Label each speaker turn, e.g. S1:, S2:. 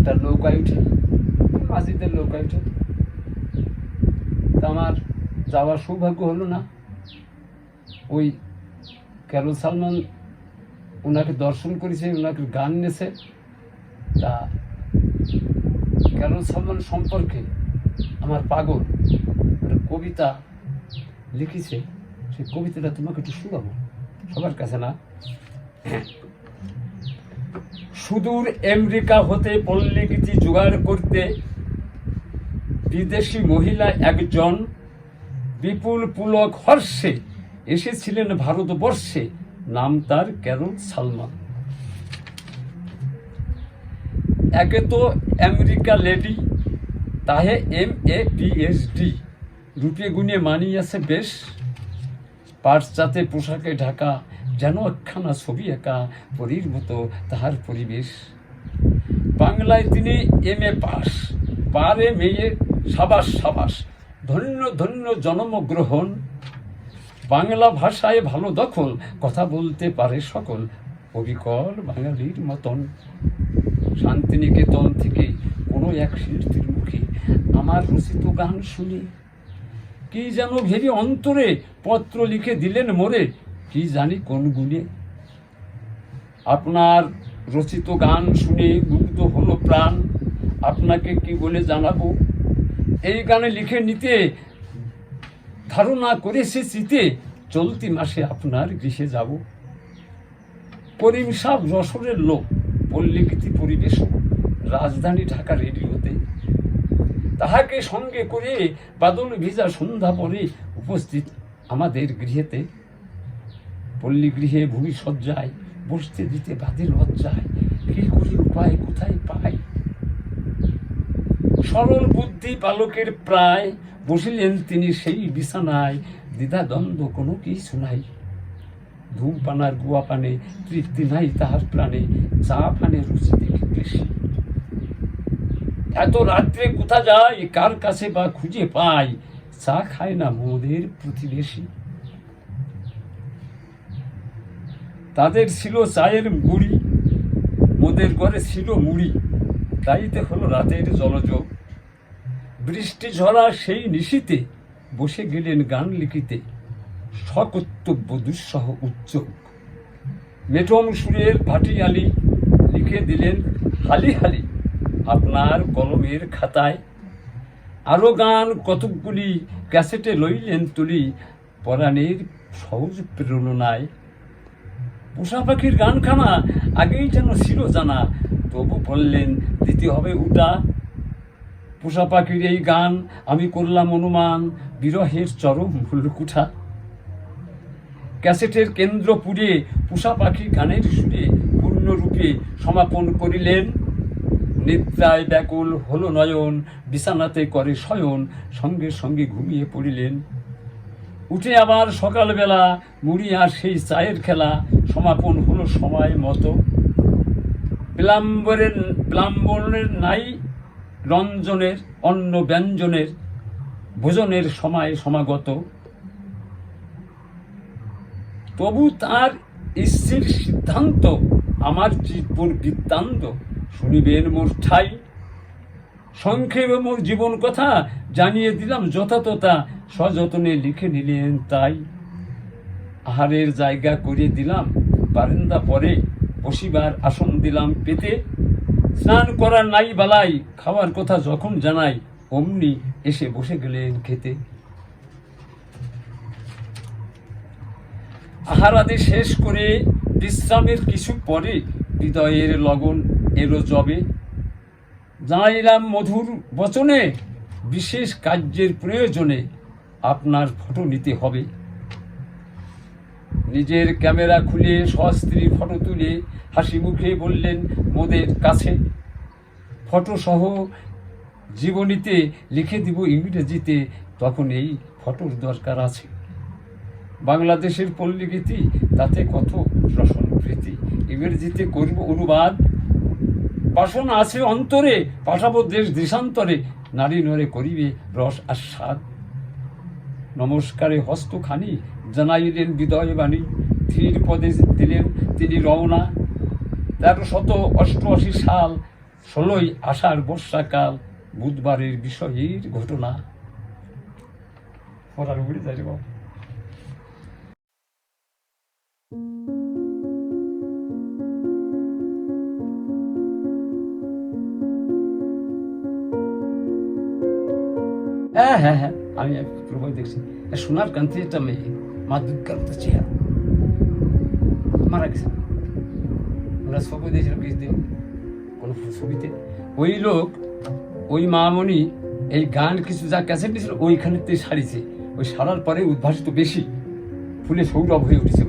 S1: একটা নৌকায় উঠে, মাঝিদের নৌকায় উঠে। আমার যাওয়ার সৌভাগ্য হলো না। ওই ক্যারল সালমান ওনাকে দর্শন করেছে ওনাকে গান নেছে। তা ক্যারল সালমান সম্পর্কে আমার পাগল একটা কবিতা লিখেছে। সেই কবিতাটা তোমাকে একটু শোনাবো। সবার কাছে না? সুদূর আমেরিকা হতে পল্লীগীতি জোগাড় করতে বিদেশি মহিলা একজন বিপুল পুলক হর্ষে এসেছিলেন ভারতবর্ষে। নাম তার ক্যারল সালমান। একে তো আমেরিকা লেডি, তাহে এম এ পিএইচডি রূপে গুণে মানিয়েছে বেশ। পাশ্চাত্যে পোশাকে ঢাকা, যেন একখানা ছবি একা পরীর মতো তাহার পরিবেশ। বাংলায় তিনি এম এ পাস, পারে মেয়ে সাবাস সাবাস, ধন্য ধন্য জন্মগ্রহণ বাংলা ভাষায় ভালো দখল, কথা বলতে পারে সকল, অবিকল বাঙালির মতন। শান্তিনিকেতন থেকে কোনো এক শিল্পীর মুখে আমার রচিত গান শুনে। কি যেন ভেবে অন্তরে পত্র লিখে দিলেন মোরে, কি জানি কোন গুণে। আপনার রচিত গান শুনে মুগ্ধ হলো প্রাণ, আপনাকে কি বলে জানাব? এই গানে লিখে নিতে, ধারণা করে সে চিতে চলতি মাসে আপনার গৃহে যাব। করিম সাহ যশোরের লোক পল্লীগীতি পরিবেশক, রাজধানী ঢাকা রেডিওতে তাহাকে সঙ্গে করে বাদল ভিজা সন্ধ্যা পরে উপস্থিত আমাদের গৃহেতে। পল্লী গৃহে ভূমি সজ্জায় বসতে দিতে বাদে লজ্জায় কি করি উপায় কোথায় পাই? সরল বুদ্ধি বালকের প্রায় বসিলেন তিনি সেই বিছানায়, দ্বিধাদ্বন্দ্ব কোনো কিছু নাই। ধূমপানার গুয়া পানে তৃপ্তি নাই তাহার প্রাণে, চা পানে রুচি দেখি বেশি এত রাত্রে কোথা যায়? কার কাছে বা খুঁজে পাই? চা খায় না মোদের প্রতিবেশী। তাদের ছিল চায়ের মুড়ি, মোদের ঘরে ছিল মুড়ি। তাইতে হলো রাতের জলযোগ বৃষ্টি ঝরা সেই নিশিতে বসে গেলেন গান লিখিতে। সকর্তব্য দুঃসহ উচ্চক। মেটম সুরের ভাটিয়ালি লিখে দিলেন হালি হালি। আপনার কলমের খাতায়। আরও গান কতকগুলি ক্যাসেটে লইলেন তুলি, পরাণের সহজ প্রেরণায়। পোষা পাখির গানখানা আগেই যেন ছিল জানা তবু বললেন, দিতে হবে উটা। পোষা পাখির এই গান আমি করলাম অনুমান, বিরহের চরম ভুলকুঠা ক্যাসেটের কেন্দ্র পুড়ে পোষা পাখি গানের সুরে পূর্ণরূপে সমাপন করিলেন। নিদ্রায় ব্যাকুল হলো নয়ন, বিছানাতে করে শয়ন, সঙ্গে সঙ্গে ঘুমিয়ে পড়িলেন। উঠে আবার সকালবেলা মুড়ি আর সেই চায়ের খেলা, সমাপন হলো সময় মতো। প্লাম্বরের বিলাম্বনের নাই রঞ্জনের, অন্ন ব্যঞ্জনের, ভোজনের সময় সমাগত। তবু তার স্থির সিদ্ধান্ত, আমার চিৎপুর বৃত্তান্ত। শুনিবেন মোর ঠাই। সংক্ষেপে মোর জীবন কথা জানিয়ে দিলাম যথাতথা, সযত্নে লিখে নিলেন তাই। আহারের জায়গা করে দিলাম, বারান্দা পরে বসিবার আসন দিলাম পেতে। স্নান করার নাই বালাই, খাওয়ার কথা যখন জানাই, অমনি এসে বসে গেলেন খেতে। আহারাদি শেষ করে বিশ্রামের কিছু পরে হৃদয়ের লগন এলো জবে জানাইলাম মধুর বচনে, বিশেষ কার্যের প্রয়োজনে আপনার ফটো নিতে হবে। নিজের ক্যামেরা খুলে সস্ত্রী ফটো তুলে হাসি মুখে বললেন, মোদের কাছে ফটো সহ জীবনীতে লিখে দিব ইংরেজিতে, তখন এই ফটোর দরকার আছে। বাংলাদেশের পল্লীগীতি, তাতে কত রসন প্রীতি ইংরেজিতে করব অনুবাদ বাসনা আছে অন্তরে পাঠাবো দেশ দেশান্তরে, নারী নরে করিবে রস আস্বাদ। নমস্কারে হস্তখানি, জানাইলেন বিদয় বাণী ধীর পদে দিলেন তিনি রওনা। তেরো শত অষ্টআশি সাল, ষোলোই আষাঢ় বর্ষাকাল, বুধবারের বিষয়ের ঘটনা। পড়ার উপরে যাই বাবা। হ্যাঁ হ্যাঁ হ্যাঁ আমি এক দেখছি। সোনার কান্তি একটা মেয়ে চেহারা মারা গেছে। ছবি দিয়েছিল কিছুদিন কোনো ছবিতে। ওই লোক, ওই মামনি এই গান কিছু যা ক্যাসেট দিয়েছিল ওইখানেতে সারিছে। ওই সারার পরে উদ্ভাসিত বেশি। ফুলে সৌরভ হয়ে উঠেছে।